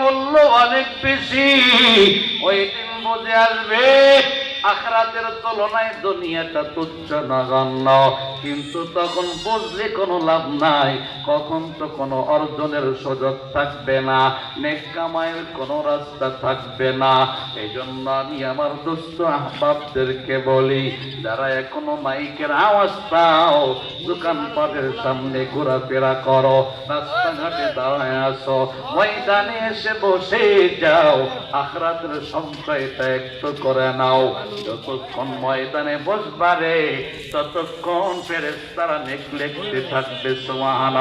মূল্য অনেক বেশি। ওই দিন বুঝে আসবে আখরাতের তুলনায় দুনিয়াটা তুচ্ছ নগণ্য কিন্তু তখন বুঝলে কোনো লাভ নাই, কখন তো কোনো অর্জনের সুযোগ থাকবে না, নেক কামাইয়ের কোনো রাস্তা থাকবে না। এই জন্য আমি আমার দুস্থ আহবাবদেরকে বলি, যারা এখনও মাইকের আওয়াজ পাও, দোকানপাটের সামনে ঘোরাফেরা করো, রাস্তাঘাটে দাঁড়ায় আসো, ময়দানে এসে বসে যাও, আখরাতের সঞ্চয়টা একটু করে নাও। যতক্ষণ ময়দানে বসবারে ততক্ষণ ফেরেস তারা নেকলেক্টে থাকবে সোহান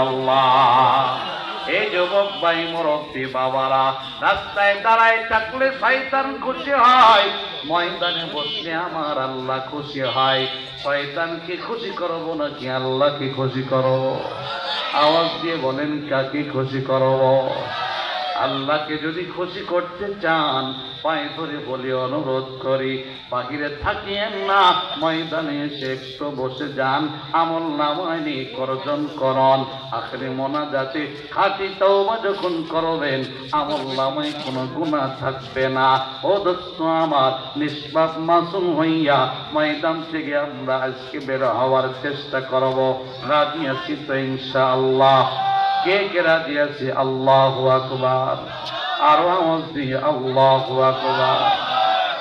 এই যুবক ভাই, মুরব্বী বাবারা, রাস্তায় দাঁড়ায় থাকলে শয়তান খুশি হয়, ময়দানে বসলে আমার আল্লাহ খুশি হয়। শয়তানকে খুশি করব নাকি আল্লাহকে খুশি করব? আওয়াজ দিয়ে বলেন, কাকে খুশি করব? আল্লাহকে যদি খুশি করতে চান, পায়ে ধরে বলে অনুরোধ করি, বাহিরে থাকিয়েন না, ময়দানে এসে একটু বসে যান, আমল নামায়নি করজন করন, আখরি মোনা যাতে খাটি তওবা যখন করবেন, আমল নামায় কোনো গুণা থাকবে না। ও দোস্ত আমার, নিষ্পাপ মাসুম হইয়া ময়দান থেকে আমরা আজকে বের হওয়ার চেষ্টা করব। রাজি আছি তো ইনশাআল্লাহ। কে কে রাজি আছে আল্লাহ আকবার। আরও আওয়াজ দিয়ে আল্লাহ আকবার।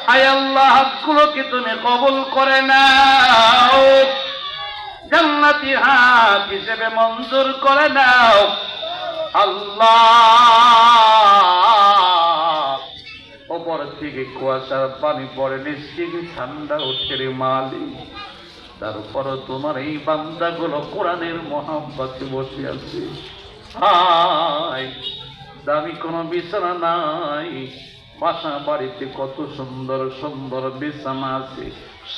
আয় আল্লাহ, হাতগুলোকে তুমি কবুল করে নাও। জান্নাতি হাত হিসেবে মঞ্জুর করে নাও। আল্লাহ। ওপর থেকে কুয়াশার পানি পড়ে থেকে ঠান্ডা উঠে রে মালিক। তারপরও তোমার এই বান্দাগুলো কোরআনের মহাব্বাতে বসে আছে। হায় দামি কোনো বিছানা নাই। বাসা বাড়িতে কত সুন্দর সুন্দর বিছানা আছে।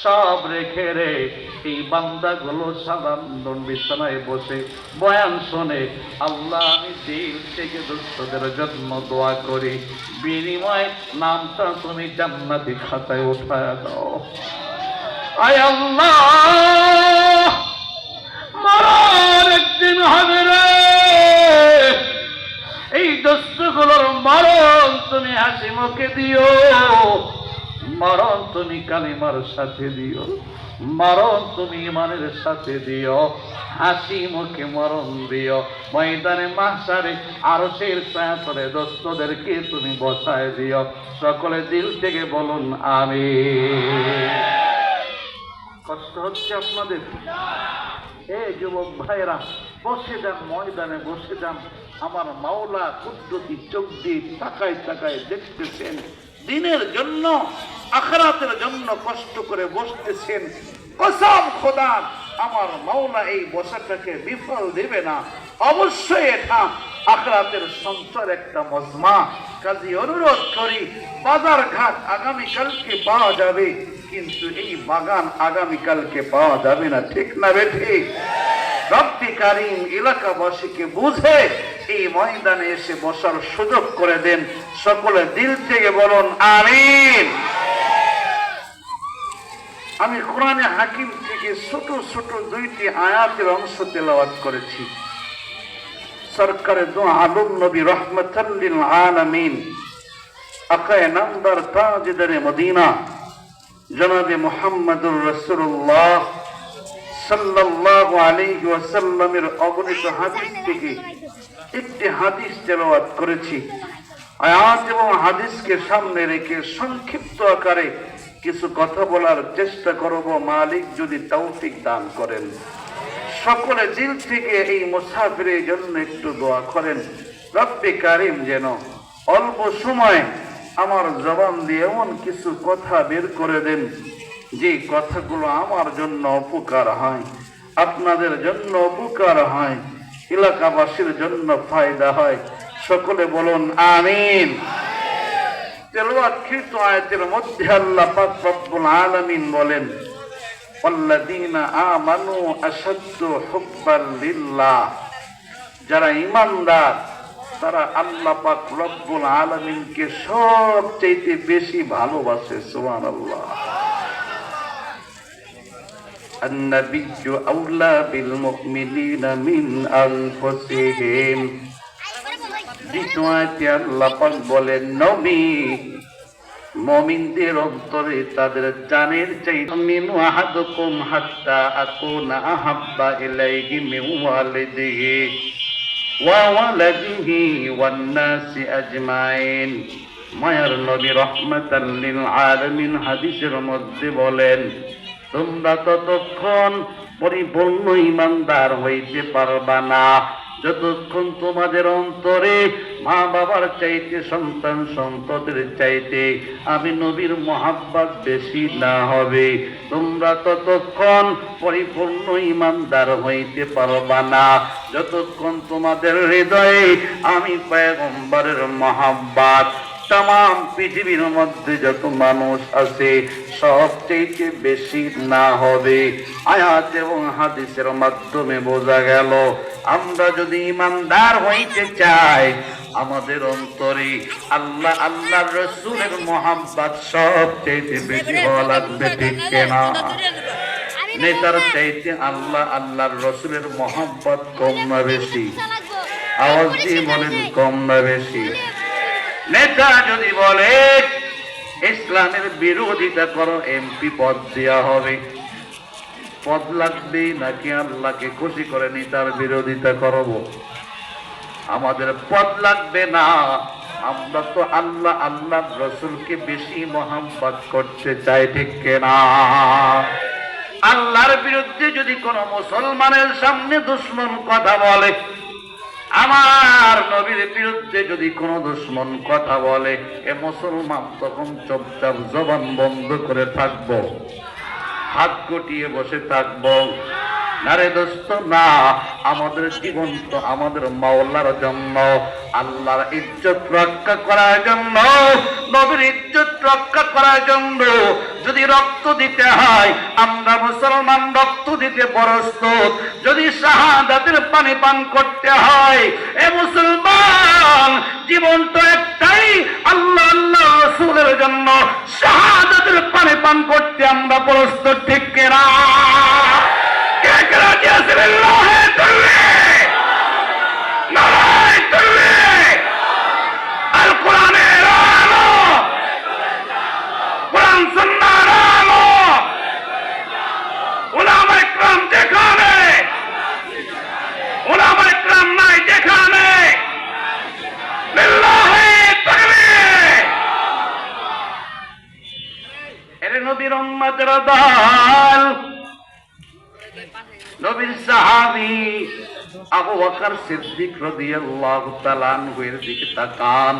সব রেখে রে, এই বান্দাগুলো সাধারণ বিছানায় বসে বয়ান শোনে। আল্লাহ আমি দিল থেকে দুস্থদের জন্য দোয়া করি। বিনিময় নামটা তুমি জান্নাতি খাতায় উঠায় দাও। আয় আল্লাহ একদিন হবে মুখে দিও। মরণ তুমি কালিমার সাথে দিও। মরণ তুমি ইমানের সাথে দিও। হাসি মুখে মরণ দিও। ময়দানে মাসারে আরও শের ছায়াতলে দোস্তদেরকে তুমি বসায় দিও। সকলে দিল থেকে বলুন আমি কষ্ট হচ্ছে আপনাদের। এ যুবক ভাইয়েরা বসে ময়দানে, বসে আমার মাওলা কুদ্দতি চোখ দিয়ে তাকায় তাকায় দেখতেছেন, দিনের জন্য, আখরাতের জন্য কষ্ট করে বসতেছেন। কসম খোদার, আমার মাওলা এই বসাটাকে বিফল দেবে না। অবশ্যই এটা আখরাতের সঞ্চর একটা মজমা। কাজী অনুরোধ করি বাজার ঘাট আগামীকালকে পাওয়া যাবে, কিন্তু এই বাগান আগামীকালকে পাওয়া যাবে না। ঠিক না বেঠি রব্বি এলাকাবাসীকে বুঝে এই ময়দানে এসে বসার সুযোগ করে দেন। সকলে দিল থেকে বলুন, আমিন। আমি কোরআনে হাকিম থেকে ছোট ছোট দুইটি আয়াতের অংশ তেলাওয়াত করেছি। সরকারে দু আলম নবী রহমতুল্লিল আলামিন। আকায় তাজদারে মদিনা। জনাবে মোহাম্মদুর রসুল্লাহ সাল্লাল্লাহু আলাইহি ওয়াসাল্লামের অগণিত হাদিস থেকে একটি হাদিস তেলাওয়াত করেছি। আয়াত এবং হাদিসকে সামনে রেখে সংক্ষিপ্ত আকারে কিছু কথা বলার চেষ্টা করব। মালিক যদি তৌফিক দান করেন। সকলে দিল থেকে এই মুসাফিরের জন্য একটু দোয়া করেন। রব্বে কারিম যেন অল্প সময় আমার জবান দিয়ে এমন কিছু কথা বের করে দেন। যে কথাগুলো আমার জন্য উপকার হয় আপনাদের জন্য উপকার হয় এলাকাবাসীর জন্য ফায়দা হয় সকলে বলুন আমিন তেলাওয়াতকৃত আয়াতের মধ্যে আল্লাহ পাক রব্বুল আলামিন বলেন والذين آمنوا أشد حبا لله যারা ইমানদার তারা আল্লাহ পাক রব্বুল আলামিনকে সবচেয়ে বেশি ভালোবাসে সুবহানাল্লাহ النبي أولى بالمؤمنين من أنفسهم দ্বিতীয় আয়াতে আল্লাহ পাক বলেন নবী মমিনদের অন্তরে তাদের জানের চাই মিন আহাদুকুম হাত্তা আকুনা আহাব্বা ইলাইহি মিন ওয়ালিদিহি ওয়া ওয়ালাদিহি ওয়ান নাসি আজমাইন মায়ার নবী রহমাতাল লিল আলামিন হাদিসের মধ্যে বলেন তোমরা ততক্ষণ পরিপূর্ণ ইমানদার হইতে পারবা না। যতক্ষণ তোমাদের অন্তরে মা বাবার চাইতে, সন্তান সন্ততির চাইতে আমি নবীর মহাব্বত বেশি না হবে, তোমরা ততক্ষণ পরিপূর্ণ ইমানদার হইতে পারবা না। যতক্ষণ তোমাদের হৃদয়ে আমি পয়গম্বরের মহাব্বাত তাম পৃথিবীর মধ্যে যত মানুষ আছে সবচেয়ে বেশি না হবে আয়াত এবং হাদিসের মাধ্যমে বোঝা গেল আমরা যদি ইমানদার হইতে চাই আমাদের অন্তরে আল্লাহ আল্লাহ রসুলের মোহাম্মত সবচেয়ে বেশি হওয়া লাগবে ঠিক কেনা নেতার চাইতে আল্লাহ আল্লাহর রসুলের মোহাম্মত কম না বেশি আওয়াজ দিয়ে বলেন কম না বেশি নেতা যদি বলে, ইসলামের বিরোধিতা করো, এমপি পদ দেওয়া হবে। পদ লাগবে নাকি আল্লাহকে খুশি করে নি তার বিরোধিতা করব? আমাদের পদ লাগবে না। আমরা তো আল্লাহ আল্লাহ রসুলকে বেশি মোহাম্মত করতে চাই, ঠিক কেনা? আল্লাহর বিরুদ্ধে যদি কোনো মুসলমানের সামনে দুশ্মন কথা বলে আমার নবীর বিরুদ্ধে যদি কোনো দুশ্মন কথা বলে, এ মুসলমান তখন চুপচাপ জবান বন্ধ করে থাকব, হাত কটিয়ে বসে থাকব। নারে দোস্ত, না, আমাদের জীবন তো আমাদের মাওলার জন্য, আল্লাহর ইজ্জত রক্ষা করার জন্য, নবীর ইজ্জত রক্ষা করার জন্য। যদি রক্ত দিতে হয়, আমরা মুসলমান রক্ত দিতে প্রস্তুত। যদি শাহাদাতের পানি পান করতে হয়, এ মুসলমান, জীবন তো একটাই আল্লাহ আল্লাহ রসুলের জন্য। শাহাদাতের পানি পান করতে আমরা প্রস্তুত, ঠিক কেনা কে কে রাজি আছেন? আল্লাহে তাকবীর! নারায়ে তাকবীর! আল কোরআনের আলো কোরআন সুন্নাহর আলো উলামা ইকরাম যেখানে উলামা ইকরাম নাই যেখানে লিল্লাহি তাকবীর! এরে নবীর দল নবীর সাহাবী আবু বকর সিদ্দিক দিকে তাকান।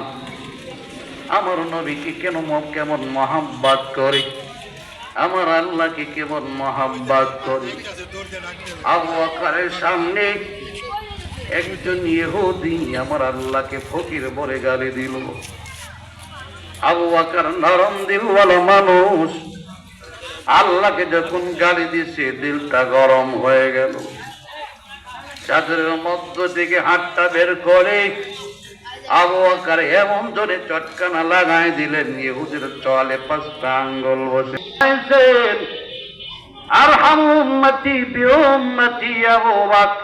আমার নবীকে কেন কেমন মহাব্বত করে? আমার আল্লাহকে কেমন মহাব্বত করে? আবু বকরের সামনে একজন ইহুদি আমার আল্লাহকে ফকির বলে গালি দিল। আবু বকর নরম দিলওয়ালা মানুষ। আল্লাহকে যখন গালি দিছে, দিলটা গরম হয়ে গেল। চাদরের মধ্য থেকে হাতটা বের করে আবু আকার এমন জোরে চটকানা লাগাই দিলেন ইহুদের চলে পাঁচটা আঙ্গল বসে। আর হামুম্মতি উম্মতি বি উম্মতি আবু বকর।